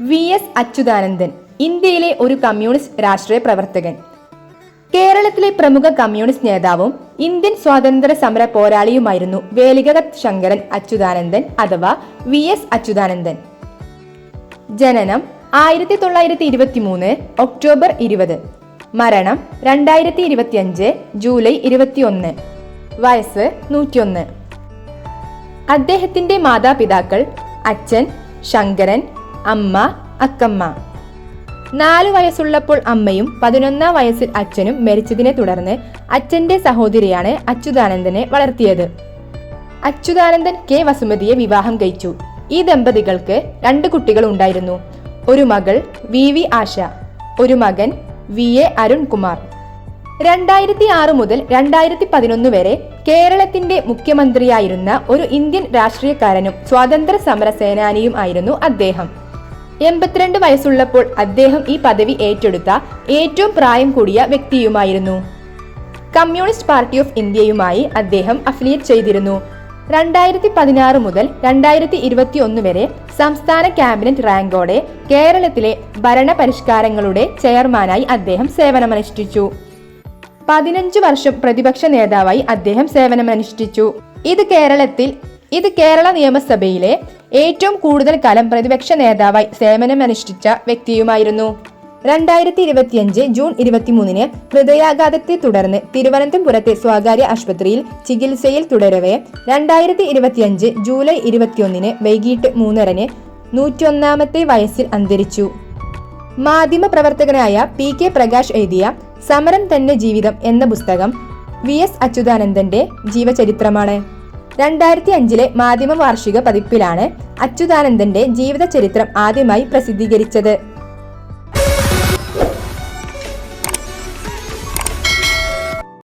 V S Achuthanandan ഇന്ത്യയിലെ ഒരു communist രാഷ്ട്രീയ പ്രവർത്തകൻ. കേരളത്തിലെ പ്രമുഖ കമ്മ്യൂണിസ്റ്റ് നേതാവും ഇന്ത്യൻ സ്വാതന്ത്ര്യ സമര പോരാളിയുമായിരുന്നു വേലികകത്ത് ശങ്കരൻ അച്യുതാനന്ദൻ അഥവാ വി എസ് അച്യുതാനന്ദൻ. ജനനം ആയിരത്തി തൊള്ളായിരത്തി ഇരുപത്തി മൂന്ന് ഒക്ടോബർ ഇരുപത്. മരണം രണ്ടായിരത്തി ഇരുപത്തിയഞ്ച് ജൂലൈ ഇരുപത്തിയൊന്ന്. വയസ്സ് നൂറ്റിയൊന്ന്. അദ്ദേഹത്തിന്റെ മാതാപിതാക്കൾ അച്ഛൻ ശങ്കരൻ അമ്മ അക്കമ്മ. നാലു വയസ്സുള്ളപ്പോൾ അമ്മയും പതിനൊന്നാം വയസ്സിൽ അച്ഛനും മരിച്ചതിനെ തുടർന്ന് അച്ഛന്റെ സഹോദരിയാണ് അച്യുതാനന്ദനെ വളർത്തിയത്. അച്യുതാനന്ദൻ കെ. വസുമതിയെ വിവാഹം കഴിച്ചു. ഈ ദമ്പതികൾക്ക് രണ്ട് കുട്ടികൾ ഉണ്ടായിരുന്നു. ഒരു മകൾ വി. വി. ആശ ഒരു മകൻ വി. എ. അരുൺകുമാർ. രണ്ടായിരത്തി ആറ് മുതൽ രണ്ടായിരത്തി പതിനൊന്ന് വരെ കേരളത്തിന്റെ മുഖ്യമന്ത്രിയായിരുന്ന ഒരു ഇന്ത്യൻ രാഷ്ട്രീയക്കാരനും സ്വാതന്ത്ര്യ സമര സേനാനിയും ആയിരുന്നു അദ്ദേഹം. എൺപത്തിരണ്ട് വയസ്സുള്ളപ്പോൾ അദ്ദേഹം ഈ പദവി ഏറ്റെടുത്ത ഏറ്റവും പ്രായം കൂടിയ വ്യക്തിയുമായിരുന്നു. കമ്മ്യൂണിസ്റ്റ് പാർട്ടി ഓഫ് ഇന്ത്യയുമായി അദ്ദേഹം അഫിലിയേറ്റ് ചെയ്തിരുന്നു. രണ്ടായിരത്തി പതിനാറ് മുതൽ രണ്ടായിരത്തി ഇരുപത്തി ഒന്ന് വരെ സംസ്ഥാന ക്യാബിനറ്റ് റാങ്കോടെ കേരളത്തിലെ ഭരണ പരിഷ്കാരങ്ങളുടെ ചെയർമാനായി അദ്ദേഹം സേവനമനുഷ്ഠിച്ചു. പതിനഞ്ച് വർഷം പ്രതിപക്ഷ നേതാവായി അദ്ദേഹം സേവനമനുഷ്ഠിച്ചു. ഇത് കേരളത്തിൽ ഇത് കേരള നിയമസഭയിലെ ഏറ്റവും കൂടുതൽ കാലം പ്രതിപക്ഷ നേതാവായി സേവനമനുഷ്ഠിച്ച വ്യക്തിയുമായിരുന്നു. രണ്ടായിരത്തി ഇരുപത്തിയഞ്ച് ജൂൺ ഇരുപത്തിമൂന്നിന് ഹൃദയാഘാതത്തെ തുടർന്ന് തിരുവനന്തപുരത്തെ സ്വകാര്യ ആശുപത്രിയിൽ ചികിത്സയിൽ തുടരവേ രണ്ടായിരത്തി ഇരുപത്തിയഞ്ച് ജൂലൈ ഇരുപത്തിയൊന്നിന് വൈകിട്ട് മൂന്നരന് നൂറ്റിയൊന്നാമത്തെ വയസ്സിൽ അന്തരിച്ചു. മാധ്യമപ്രവർത്തകനായ പി കെ പ്രകാശ് എഴുതിയ സമരം തന്നെ ജീവിതം എന്ന പുസ്തകം വി എസ് അച്യുതാനന്ദന്റെ ജീവചരിത്രമാണ്. രണ്ടായിരത്തി അഞ്ചിലെ മാധ്യമ വാർഷിക പതിപ്പിലാണ് അച്യുതാനന്ദന്റെ ജീവിതചരിത്രം ആദ്യമായി പ്രസിദ്ധീകരിച്ചത്.